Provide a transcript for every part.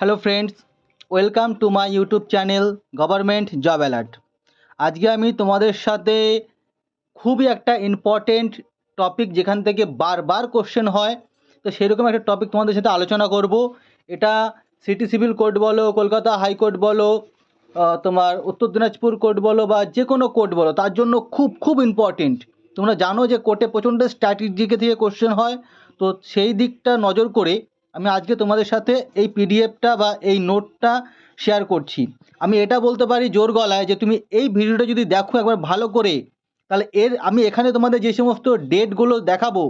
Hello friends welcome to my YouTube channel government job alert আজকে আমি তোমাদের সাথে খুবই একটা ইম্পর্টেন্ট টপিক যেখান থেকে বারবার কোশ্চেন হয়। তো সেরকম একটা টপিক তোমাদের সাথে আলোচনা করব। এটা সিটি সিভিল কোর্ট বলো, কলকাতা হাইকোর্ট বলো তোমার উত্তর দিনাজপুর কোর্ট বলো বা যে কোনো কোর্ট বলো, তার জন্য খুব খুব ইম্পর্টেন্ট তোমরা জানো যে কোর্টে প্রচণ্ড স্ট্র্যাটেজিকে থেকে কোশ্চেন হয়। তো সেই দিকটা নজর করে আমি আজকে তোমাদের সাথে এই পিডিএফটা বা এই নোটটা শেয়ার করছি। আমি এটা বলতে পারি জোর গলায় যে তুমি এই ভিডিওটা যদি দেখো একবার ভালো করে, তাহলে এর আমি এখানে তোমাদের যে সমস্ত ডেটগুলো দেখাবো,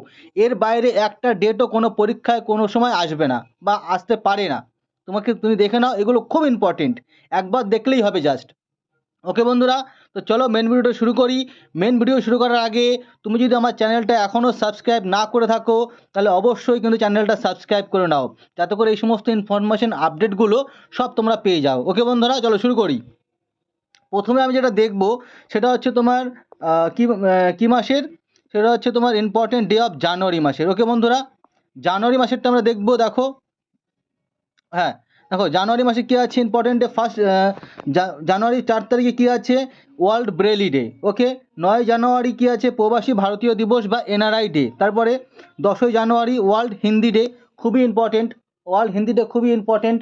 এর বাইরে একটা ডেটও কোনো পরীক্ষায় কোনো সময় আসবে না বা আসতে পারে না। তোমাকে তুমি দেখে নাও, এগুলো খুব ইম্পর্টেন্ট একবার দেখলেই হবে জাস্ট ওকে বন্ধুরা তো চলো মেন ভিডিওটা শুরু করি। মেন ভিডিও শুরু করার আগে তুমি যদি আমার চ্যানেলটা এখনও সাবস্ক্রাইব না করে থাকো, তাহলে অবশ্যই কিন্তু চ্যানেলটা সাবস্ক্রাইব করে নাও। যাতে করে এই সমস্ত ইনফরমেশন আপডেটগুলো সব তোমরা পেয়ে যাও। ওকে বন্ধুরা, চলো শুরু করি। প্রথমে আমি যেটা দেখব, সেটা হচ্ছে তোমার কি কি মাসের? সেটা হচ্ছে তোমার ইম্পর্টেন্ট ডে অফ জানুয়ারি মাসের। ওকে বন্ধুরা জানুয়ারি মাসেরটা আমরা দেখব, দেখো। হ্যাঁ দেখো, জানুয়ারি মাসে কী আছে? ইম্পর্টেন্ট ডে ফার্স্ট জানুয়ারি চার তারিখে কী আছে? ওয়ার্ল্ড ব্রেলি ডে ওকে নয় জানুয়ারি কী আছে? প্রবাসী ভারতীয় দিবস বা এনআরআই ডে তারপরে দশই জানুয়ারি ওয়ার্ল্ড হিন্দি ডে খুবই ইম্পর্টেন্ট ওয়ার্ল্ড হিন্দি ডে খুবই ইম্পর্টেন্ট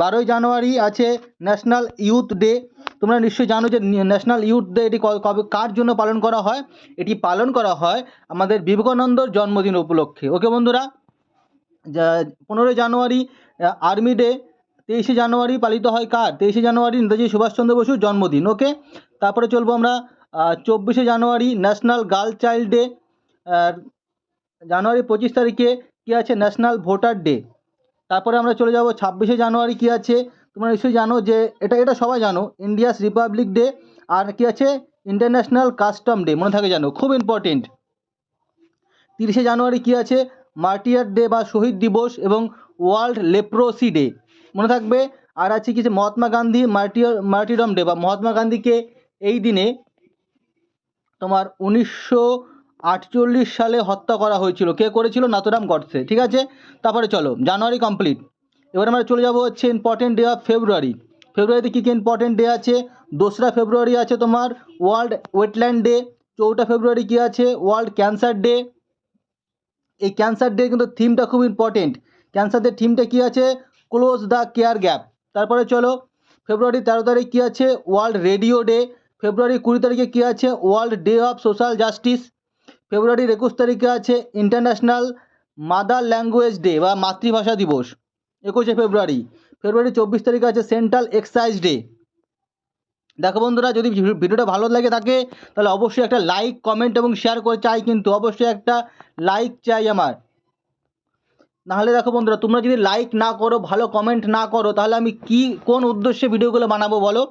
বারোই জানুয়ারি আছে ন্যাশনাল ইউথ ডে তোমরা নিশ্চয়ই জানো যে ন্যাশনাল ইউথ ডে এটি কবে, কার জন্য পালন করা হয়? এটি পালন করা হয় আমাদের বিবেকানন্দর জন্মদিন উপলক্ষে ওকে বন্ধুরা? পনেরোই জানুয়ারি আর্মি ডে তেইশে জানুয়ারি পালিত হয় কার? তেইশে জানুয়ারি নেতাজি সুভাষচন্দ্র বসুর জন্মদিন ওকে তারপরে চলবো আমরা চব্বিশে January national girl child day January পঁচিশ তারিখে কী আছে? ন্যাশনাল ভোটার ডে তারপরে আমরা চলে যাব, ছাব্বিশে জানুয়ারি কী আছে? তোমরা নিশ্চয়ই জানো যে এটা এটা সবাই জানো ইন্ডিয়াস রিপাবলিক ডে আর কী আছে? ইন্টারন্যাশনাল কাস্টম ডে মনে থাকে জানো খুব ইম্পর্টেন্ট তিরিশে জানুয়ারি কী আছে? মার্টিয়ার ডে বা শহীদ দিবস এবং ওয়ার্ল্ড লেপ্রোসি ডে। মনে থাকবে, আর আছে কিছু Mahatma Gandhi martyr martyrdom day বা মহাত্মা গান্ধীকে এই দিনে তোমার উনিশশো আটচল্লিশ সালে হত্যা করা হয়েছিল। কে করেছিল? নাথুরাম গডসে। ঠিক আছে? তারপরে চলো, জানুয়ারি কমপ্লিট। এবার আমরা চলে যাব হচ্ছে ইম্পর্টেন্ট ডে অফ ফেব্রুয়ারি ফেব্রুয়ারিতে কী কী ইম্পর্টেন্ট ডে আছে? দোসরা ফেব্রুয়ারি আছে তোমার ওয়ার্ল্ড ওয়েটল্যান্ড ডে চৌঠা ফেব্রুয়ারি কী আছে? ওয়ার্ল্ড ক্যান্সার ডে এই ক্যান্সার ডে কিন্তু থিমটা খুব ইম্পর্টেন্ট ক্যান্সার ডে থিমটা কী আছে? ক্লোজ দ্য কেয়ার গ্যাপ তারপরে চলো ফেব্রুয়ারি তেরো তারিখ কী আছে? ওয়ার্ল্ড রেডিও ডে ফেব্রুয়ারি কুড়ি তারিখে কী আছে? World day of social justice ফেব্রুয়ারির একুশ তারিখে আছে ইন্টারন্যাশনাল মাদার ল্যাঙ্গুয়েজ ডে বা মাতৃভাষা দিবস, একুশে ফেব্রুয়ারি ফেব্রুয়ারি চব্বিশ তারিখে আছে সেন্ট্রাল এক্সাইজ ডে দেখো বন্ধুরা, যদি ভিডিওটা ভালো লাগে থাকে, তাহলে অবশ্যই একটা লাইক কমেন্ট এবং শেয়ার করে চাই কিন্তু অবশ্যই একটা লাইক চাই আমার। নাহলে দেখো বন্ধুরা, তোমরা যদি লাইক না করো, ভালো কমেন্ট না করো, তাহলে আমি কি, কোন উদ্দেশ্যে ভিডিওগুলো বানাবো বলো?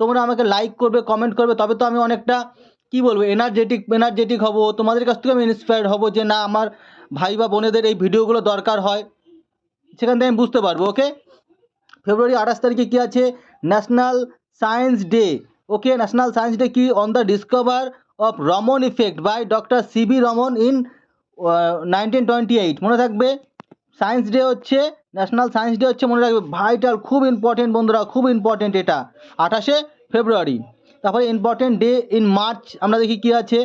তোমরা আমাকে লাইক করবে কমেন্ট করবে, তবে তো আমি অনেকটা, কি বলব এনার্জেটিক এনার্জেটিক হব। তোমাদের কাছ থেকে আমি ইন্সপায়ার্ড হব যে না, আমার ভাই বা বোনেদের এই ভিডিওগুলো দরকার হয়। সেখান থেকে আমি বুঝতে পারব ওকে ফেব্রুয়ারি আঠাশ তারিখে কী আছে? National science day okay national science day কি on the discover of Raman effect by doctor C V Raman in nineteen twenty eight মনে থাকবে? সায়েন্স ডে হচ্ছে ন্যাশনাল সায়েন্স ডে হচ্ছে, মনে রাখবে ভাইটাল খুব ইম্পর্টেন্ট বন্ধুরা, খুব ইম্পর্টেন্ট এটা। আঠাশে ফেব্রুয়ারি। তারপরে ইম্পর্টেন্ট ডে ইন মার্চ আমরা দেখি কী আছে?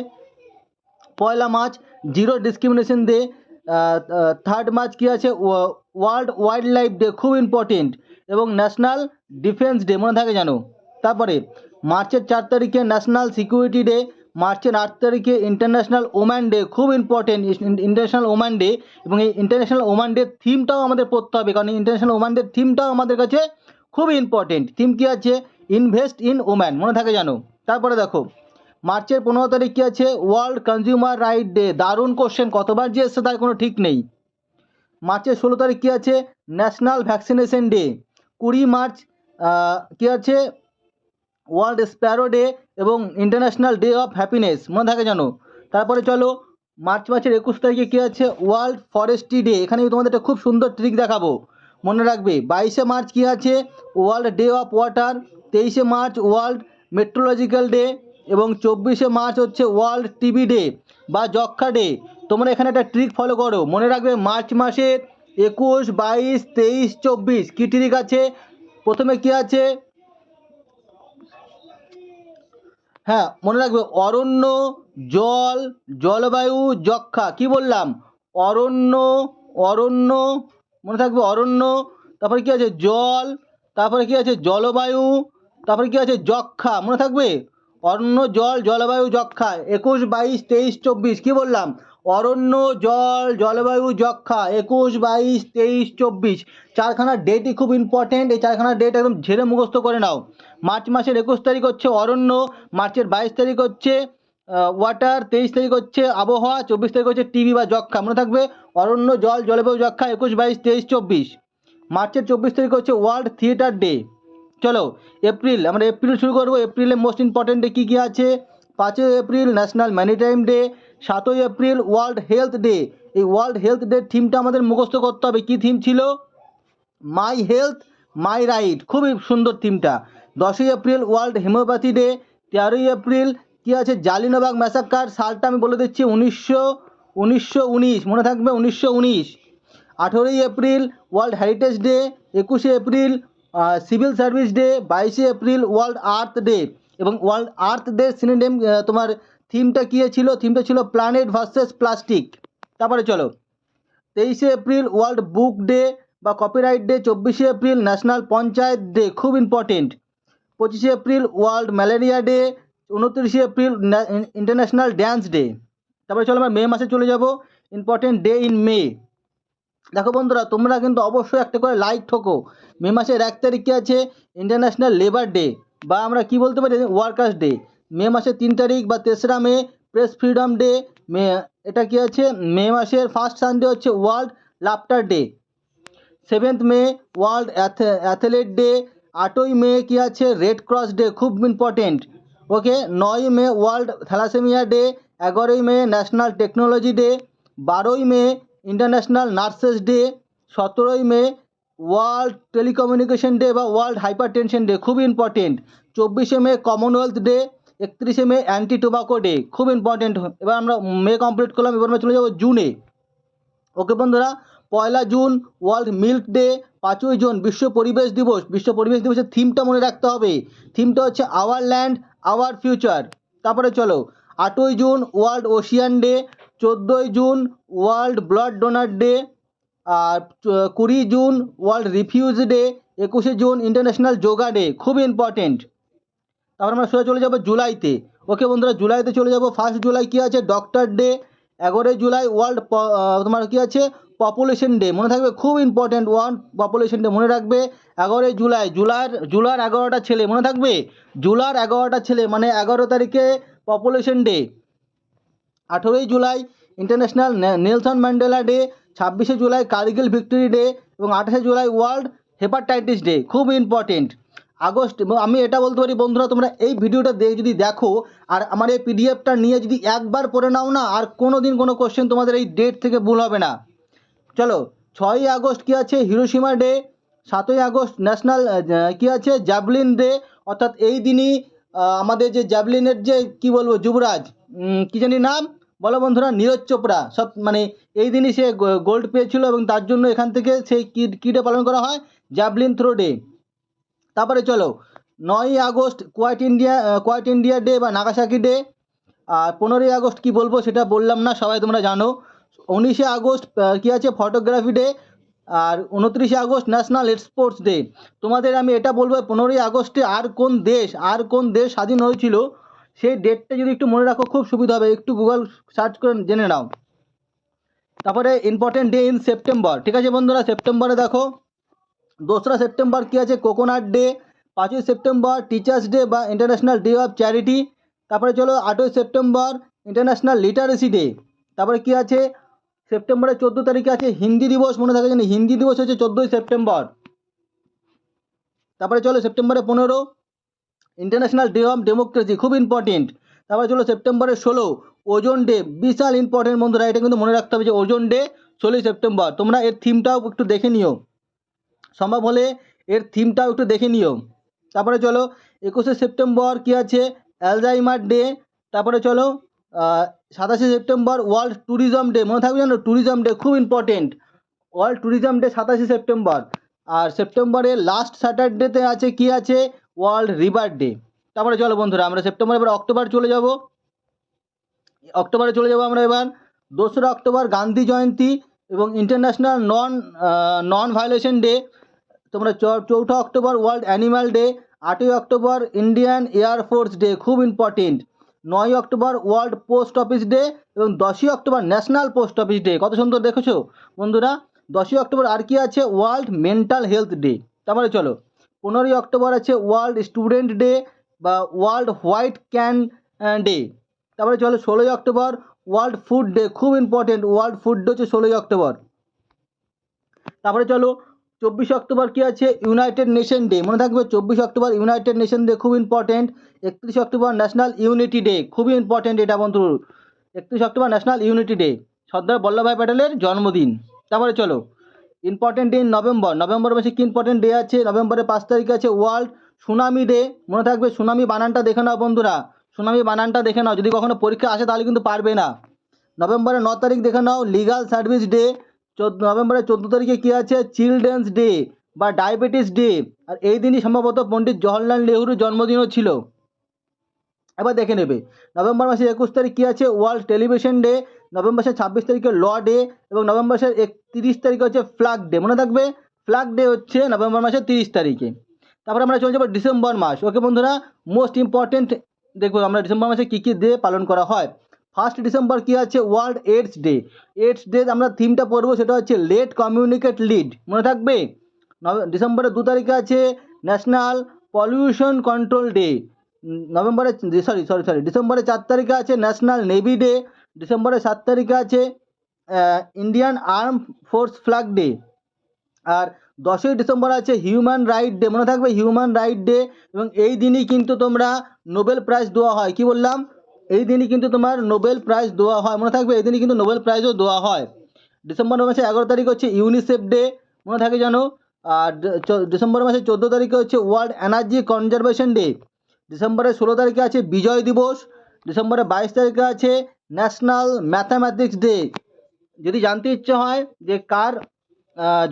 পয়লা March zero discrimination day third March কী আছে? ওয়ার্ল্ড ওয়াইল্ড লাইফ ডে খুব ইম্পর্টেন্ট এবং ন্যাশনাল ডিফেন্স ডে মনে থাকে জানো তারপরে মার্চের চার তারিখে ন্যাশনাল সিকিউরিটি ডে, মার্চের আট তারিখে ইন্টারন্যাশনাল ওম্যান ডে, খুব ইম্পর্টেন্ট ইন্টারন্যাশনাল ওম্যান ডে এবং এই ইন্টারন্যাশনাল ওম্যান ডে থিমটাও আমাদের পড়তে হবে কারণ ইন্টারন্যাশনাল ওম্যান ডে থিমটাও আমাদের কাছে খুব ইম্পর্টেন্ট থিম কী আছে? ইনভেস্ট ইন ওম্যান মনে থাকে জানো তারপরে দেখো, মার্চের পনেরো তারিখ কী আছে? ওয়ার্ল্ড কনজিউমার রাইট ডে দারুণ কোশ্চেন কতবার যে এসছে তার কোনো ঠিক নেই। মার্চের ষোলো তারিখ কী আছে? ন্যাশনাল ভ্যাকসিনেশন ডে কুড়ি মার্চ কী আছে? ওয়ার্ল্ড স্প্যারো ডে এবং ইন্টারন্যাশনাল ডে অফ হ্যাপিনেস। মনে থাকে জানো? তারপরে চলো, মার্চ মাসের একুশ তারিখে কী আছে? World forestry day. এখানে তোমাদের একটা খুব সুন্দর ট্রিক দেখাবো। মনে রাখবে, বাইশে মার্চ কী আছে? ওয়ার্ল্ড ডে অফ ওয়াটার, তেইশে মার্চ ওয়ার্ল্ড মেট্রোলজিক্যাল ডে এবং চব্বিশে মার্চ হচ্ছে ওয়ার্ল্ড টিবি ডে বা যক্ষা ডে। তোমরা এখানে একটা ট্রিক ফলো করো। মনে রাখবে, মার্চ মাসের একুশ, বাইশ, তেইশ, চব্বিশ। কী ট্রিক আছে? প্রথমে কী আছে? হ্যাঁ মনে রাখবে, অরণ্য, জল, জলবায়ু, যক্ষা, কি বললাম? অরণ্য অরণ্য, মনে থাকবে অরণ্য, তারপরে কি আছে? জল, তারপরে কি আছে? জলবায়ু, তারপরে কি আছে? যক্ষা, মনে থাকবে? অরণ্য, জল, জলবায়ু, যক্ষা, একুশ, বাইশ, তেইশ, চব্বিশ, কি বললাম? অরণ্য, জল, জলবায়ু যক্ষা, একুশ, বাইশ, তেইশ, চব্বিশ। চারখানা ডেটই খুব ইম্পর্টেন্ট এই চারখানা ডেট একদম ঝেড়ে মুখস্থ করে নাও। মার্চ মাসের একুশ তারিখ হচ্ছে অরণ্য, মার্চের বাইশ তারিখ হচ্ছে ওয়াটার তেইশ তারিখ হচ্ছে আবহাওয়া, চব্বিশ তারিখ হচ্ছে টিভি বা যক্ষা। মনে থাকবে অরণ্য, জল, জলবায়ু যক্ষা, একুশ, বাইশ, তেইশ, চব্বিশ। মার্চের চব্বিশ তারিখ হচ্ছে ওয়ার্ল্ড থিয়েটার ডে চলো এপ্রিল আমরা এপ্রিল শুরু করব। এপ্রিলে মোস্ট ইম্পর্টেন্ট ডে কী কী আছে? পাঁচই এপ্রিল ন্যাশনাল ম্যারিটাইম ডে, সাতই এপ্রিল ওয়ার্ল্ড হেলথ ডে। এই ওয়ার্ল্ড হেলথ ডে থিমটা আমাদের মুখস্থ করতে হবে। কী থিম ছিল? My health, my right. খুবই সুন্দর থিমটা। দশই এপ্রিল ওয়ার্ল্ড হোমিওপ্যাথি ডে, তেরোই এপ্রিল কী আছে? জালিনবাগ ম্যাসাকার সালটা আমি বলে দিচ্ছি, উনিশশো উনিশশো উনিশ। মনে থাকবে? উনিশশো উনিশ। আঠেরোই এপ্রিল ওয়ার্ল্ড হেরিটেজ ডে, একুশে এপ্রিল সিভিল সার্ভিস ডে, বাইশে এপ্রিল ওয়ার্ল্ড আর্থ ডে। এবং ওয়ার্ল্ড আর্থ ডে সিনেডেম তোমার থিমটা কী ছিল? থিমটা ছিল প্ল্যানেট ভার্সেস প্লাস্টিক। তারপরে চলো। তেইশে এপ্রিল, ওয়ার্ল্ড বুক ডে বা কপিরাইট ডে। চব্বিশে এপ্রিল, ন্যাশনাল পঞ্চায়েত ডে। খুব ইম্পর্টেন্ট। পঁচিশে এপ্রিল, ওয়ার্ল্ড ম্যালেরিয়া ডে। উনত্রিশে এপ্রিল ইন্টারন্যাশনাল ড্যান্স ডে। তারপরে চলো আমরা মে মাসে চলে যাব। Important day in May. দেখো বন্ধুরা, তোমরা কিন্তু অবশ্যই একটা করে লাইক ঠোকো। মে মাসের এক তারিখে আছে? International labour day. বা আমরা কি বলতে পারি? ওয়ার্কার্স ডে মে মাসের তিন তারিখ বা তেসরা May press freedom day May, এটা কি আছে? মে মাসের ফার্স্ট সানডে হচ্ছে world laughter day seventh May world athlete day আটই মে কি আছে? রেড ক্রস ডে খুব ইম্পর্টেন্ট ওকে নয় মে ওয়ার্ল্ড থ্যালাসেমিয়া ডে এগারোই মে ন্যাশনাল টেকনোলজি ডে বারোই মে ইন্টারন্যাশনাল নার্সেস ডে সতেরোই মে ওয়ার্ল্ড টেলিকমিউনিকেশন ডে বা ওয়ার্ল্ড হাইপার টেনশন ডে খুব ইম্পর্টেন্ট চব্বিশে মে কমনওয়েলথ ডে, একত্রিশে মে অ্যান্টি টোবাকো ডে খুব ইম্পর্টেন্ট এবার আমরা মে কমপ্লিট করলাম, এবার আমরা চলে যাব জুনে। ওকে বন্ধুরা, পয়লা জুন, ওয়ার্ল্ড মিল্ক ডে, পাঁচই জুন, বিশ্ব পরিবেশ দিবস। বিশ্ব পরিবেশ দিবসের থিমটা মনে রাখতে হবে। থিমটা হচ্ছে আওয়ার ল্যান্ড আওয়ার ফিউচার তারপরে চলো, আটই জুন, ওয়ার্ল্ড ওশিয়ান ডে, চোদ্দোই June, world blood donor day আর কুড়ি জুন ওয়ার্ল্ড রিফিউজ ডে, একুশে জুন ইন্টারন্যাশনাল যোগা ডে, খুব ইম্পর্টেন্ট। তারপর আমরা সোজা চলে যাব জুলাইতে। ওকে বন্ধুরা, জুলাইতে চলে যাব। ফার্স্ট জুলাই কী আছে? Doctor day. এগারোই জুলাই ওয়ার্ল্ড তোমার কী আছে? Population day. মনে থাকবে, খুব ইম্পর্টেন্ট ওয়ার্ল্ড পপুলেশন ডে মনে রাখবে। এগারোই জুলাই, জুলাইয়ের জুলাইয়ের এগারোটা ছেলে, মনে থাকবে? জুলাইয়ের এগারোটা ছেলে মানে এগারো তারিখে পপুলেশন ডে। আঠেরোই July international Nelson Mandela day ছাব্বিশে জুলাই কার্গিল ভিক্টোরি ডে এবং আঠাশে জুলাই ওয়ার্ল্ড হেপাটাইটিস ডে, খুব ইম্পর্টেন্ট আগস্ট আমি এটা বলতে পারি, বন্ধুরা, তোমরা এই ভিডিওটা দেখে যদি দেখো, আর আমার এই পিডিএফটা নিয়ে যদি একবার পড়ে নাও না, আর কোনো দিন কোনো কোশ্চেন তোমাদের এই ডেট থেকে ভুল হবে না। চলো, ছয়ই আগস্ট কী আছে? হিরোসীমা ডে সাতই আগস্ট ন্যাশনাল কী আছে? জ্যাভলিন ডে অর্থাৎ এই দিনই আমাদের যে জ্যাভলিনের যে, কি বলব, যুবরাজ কি জানি নাম? বলো বন্ধুরা, নীরজ চোপড়া। সব মানে এই দিনই সে গোল্ড পেয়েছিল এবং তার জন্য এখান থেকে সেই কী ডে পালন করা হয় জ্যাভলিন থ্রো ডে তারপরে চলো, নয়ই August quit India quit India day বা নাগাসাকি ডে আর পনেরোই আগস্ট কি বলব সেটা বললাম না, সবাই তোমরা জানো। উনিশে আগস্ট কি আছে? ফটোগ্রাফি ডে আর উনত্রিশে আগস্ট ন্যাশনাল স্পোর্টস ডে তোমাদের আমি এটা বলব, পনেরোই আগস্টে আর কোন দেশ, আর কোন দেশ স্বাধীন হয়েছিল? সেই ডেটটা যদি একটু মনে রাখো, খুব সুবিধা হবে। একটু গুগল সার্চ করে জেনে নাও। তারপরে ইম্পর্টেন্ট ডে ইন সেপ্টেম্বর ঠিক আছে বন্ধুরা সেপ্টেম্বরে দেখো। দোসরা সেপ্টেম্বর কী আছে? কোকোনাট ডে পাঁচই সেপ্টেম্বর টিচার্স ডে বা ইন্টারন্যাশনাল ডে অফ চ্যারিটি তারপরে চলো, আটই সেপ্টেম্বর ইন্টারন্যাশনাল লিটারেসি ডে তারপরে কী আছে? সেপ্টেম্বরের চোদ্দ তারিখে আছে হিন্দি দিবস, মনে থাকে জানি হিন্দি দিবস হচ্ছে চোদ্দোই সেপ্টেম্বর তারপরে চলো সেপ্টেম্বরে পনেরো। ইন্টারন্যাশনাল ডে অফ ডেমোক্রেসি খুব ইম্পর্টেন্ট তারপরে চলো সেপ্টেম্বরের ষোলো ওজন ডে বিশাল ইম্পর্টেন্ট বন্ধুরা, এটা কিন্তু মনে রাখতে হবে যে ওজন ডে ষোলোই সেপ্টেম্বর তোমরা এর থিমটাও একটু দেখে নিও। সম্ভব হলে এর থিমটাও একটু দেখে নিও। তারপরে চলো, একুশে সেপ্টেম্বর কী আছে? অ্যালজাইমার ডে তারপরে চলো সাতাশে সেপ্টেম্বর ওয়ার্ল্ড ট্যুরিজম ডে মনে থাকবে জানো ট্যুরিজম ডে খুব ইম্পর্টেন্ট ওয়ার্ল্ড ট্যুরিজম ডে সাতাশে সেপ্টেম্বর আর সেপ্টেম্বরের লাস্ট স্যাটারডেতে আছে কি আছে? World river day. তারপরে চলো বন্ধুরা, আমরা সেপ্টেম্বর, এবার অক্টোবর চলে যাব। অক্টোবরে চলে যাব আমরা এবার। দোসরা অক্টোবর, গান্ধী জয়ন্তী এবং international non non violation day তোমরা চৌঠা অক্টোবর, ওয়ার্ল্ড অ্যানিম্যাল ডে। আটই October, Indian air force day, খুব ইম্পর্টেন্ট নয় October, world post office day এবং দশই October, national post office day. কত সুন্দর দেখেছ বন্ধুরা? দশই অক্টোবর আর কি আছে? World mental health day. তারপরে চলো। পনেরোই অক্টোবর আছে ওয়ার্ল্ড স্টুডেন্ট ডে বা ওয়ার্ল্ড হোয়াইট ক্যান ডে। তারপরে চলো ষোলোই অক্টোবর, ওয়ার্ল্ড ফুড ডে, খুব ইম্পর্টেন্ট ওয়ার্ল্ড ফুড ডে হচ্ছে ষোলোই অক্টোবর। তারপরে চলো, চব্বিশে অক্টোবর কি আছে? ইউনাইটেড নেশন ডে মনে থাকবে? চব্বিশে অক্টোবর ইউনাইটেড নেশন ডে খুব ইম্পর্টেন্ট একত্রিশে অক্টোবর ন্যাশনাল ইউনিটি ডে খুবই ইম্পর্টেন্ট এটা বন্ধু। একত্রিশে October national unity day Sardar Vallabhbhai প্যাটেলের জন্মদিন। তারপরে চলো ইম্পর্টেন্ট ডে নভেম্বর নভেম্বর মাসে কি ইম্পর্টেন্ট ডে আছে? নভেম্বরের পাঁচ তারিখে আছে ওয়ার্ল্ড সুনামি ডে মনে থাকবে? সুনামি বানানটা দেখে নাও বন্ধুরা। সুনামি বানানটা দেখে নাও। যদি কখনো পরীক্ষা আসে তাহলে কিন্তু পারবে না। নভেম্বরের ন তারিখ দেখে নাও। লিগাল সার্ভিস ডে চোদ্দ নভেম্বরের চোদ্দ তারিখে কী আছে? চিলড্রেন্স ডে বা ডায়াবেটিস ডে আর এই দিনই সম্ভবত পণ্ডিত জওহরলাল নেহরুর জন্মদিনও ছিল। এবার দেখে নেবে। নভেম্বর মাসের একুশ তারিখ কী আছে? World television day. নভেম্বর মাসের ছাব্বিশ তারিখে ল ডে এবং নভেম্বর মাসের একত্রিশ তারিখে হচ্ছে ফ্ল্যাগ ডে। মনে থাকবে? ফ্ল্যাগ ডে হচ্ছে নভেম্বর মাসের তিরিশ তারিখে। তারপরে আমরা চলে যাব ডিসেম্বর মাস। ওকে বন্ধুরা মোস্ট ইম্পর্টেন্ট দেখব আমরা ডিসেম্বর মাসে কী কী ডে পালন করা হয়। ফার্স্ট ডিসেম্বর কী আছে? World AIDS day AIDS day আমরা থিমটা পড়ব, সেটা হচ্ছে লেট কমিউনিকেট লিড মনে থাকবে? ডিসেম্বরের দু তারিখে আছে ন্যাশনাল পলিউশন কন্ট্রোল ডে নভেম্বরে সরি সরি সরি ডিসেম্বরের চার তারিখে আছে ন্যাশনাল নেভি ডে ডিসেম্বরের সাত তারিখে আছে Indian arm force flag day আর দশই ডিসেম্বর আছে হিউম্যান রাইট ডে মনে থাকবে হিউম্যান রাইট ডে এবং এই দিনই কিন্তু তোমরা নোবেল প্রাইজ দেওয়া হয়, কি বললাম? এই দিনই কিন্তু তোমার নোবেল প্রাইজ দেওয়া হয়, মনে থাকবে এই দিনই কিন্তু নোবেল প্রাইজও দেওয়া হয়। ডিসেম্বর মাসে এগারো তারিখ হচ্ছে ইউনিসেফ ডে মনে থাকে জানো? আর ডিসেম্বর মাসে চোদ্দ তারিখে হচ্ছে ওয়ার্ল্ড এনার্জি কনজারভেশন ডে ডিসেম্বরের ষোলো তারিখে আছে বিজয় দিবস, ডিসেম্বরের বাইশ তারিখে আছে ন্যাশনাল ম্যাথামেটিক্স ডে। যদি জানতে ইচ্ছে হয় যে কার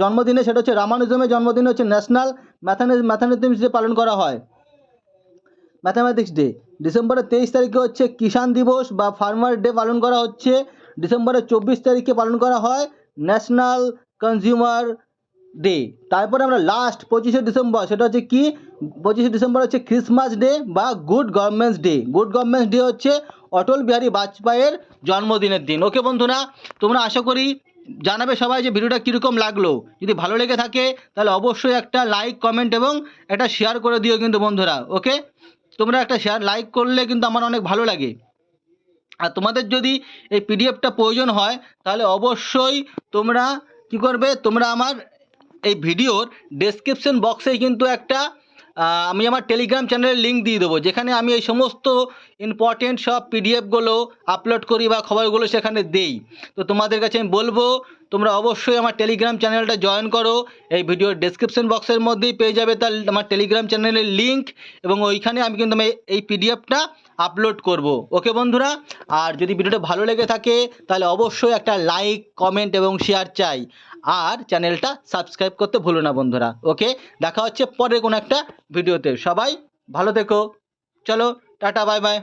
জন্মদিনে, সেটা হচ্ছে রামানুজমের জন্মদিনে হচ্ছে ন্যাশনাল ম্যাথানে, ম্যাথামেটিক্স ডে পালন করা হয়। ম্যাথামেটিক্স ডে, ডিসেম্বরের তেইশ তারিখে হচ্ছে কিষাণ দিবস বা ফার্মার ডে পালন করা হচ্ছে। ডিসেম্বরের চব্বিশ তারিখে পালন করা হয় ন্যাশনাল কনজিউমার ডে তারপরে আমরা লাস্ট পঁচিশে ডিসেম্বর, সেটা হচ্ছে কি? পঁচিশে ডিসেম্বর হচ্ছে ক্রিসমাস ডে বা good governments day good governments day হচ্ছে অটল বিহারী বাজপেয়ীর জন্মদিনের দিন। ওকে বন্ধুরা, তোমরা আশা করি জানাবে সবাই যে ভিডিওটা কীরকম লাগল। যদি ভালো লেগে থাকে, তাহলে অবশ্যই একটা লাইক কমেন্ট এবং একটা শেয়ার করে দিও কিন্তু বন্ধুরা। ওকে তোমরা একটা শেয়ার লাইক করলে কিন্তু আমার অনেক ভালো লাগে। আর তোমাদের যদি এই পিডিএফটা প্রয়োজন হয়, তাহলে অবশ্যই তোমরা কি করবে? তোমরা আমার এই ভিডিওর ডেসক্রিপশন বক্সে কিন্তু একটা আমি আমার টেলিগ্রাম চ্যানেলের লিঙ্ক দিয়ে দেবো, যেখানে আমি এই সমস্ত ইম্পর্টেন্ট সব পিডিএফগুলো আপলোড করি বা খবরগুলো সেখানে দেই। তো তোমাদের কাছে আমি বলব তোমরা অবশ্যই আমার টেলিগ্রাম চ্যানেলটা জয়েন করো। এই ভিডিওর ডেসক্রিপশন বক্সের মধ্যেই পেয়ে যাবে তার আমার টেলিগ্রাম চ্যানেলের লিঙ্ক এবং ওইখানে আমি কিন্তু আমি এই পিডিএফটা আপলোড করব। ওকে বন্ধুরা? আর যদি ভিডিওটা ভালো লেগে থাকে, তাহলে অবশ্যই একটা লাইক কমেন্ট এবং শেয়ার চাই। আর চ্যানেলটা সাবস্ক্রাইব করতে ভুলো না, বন্ধুরা। ওকে দেখা হচ্ছে পরে কোনো একটা ভিডিওতে। সবাই ভালো থেকো। চলো, টাটা বাই বাই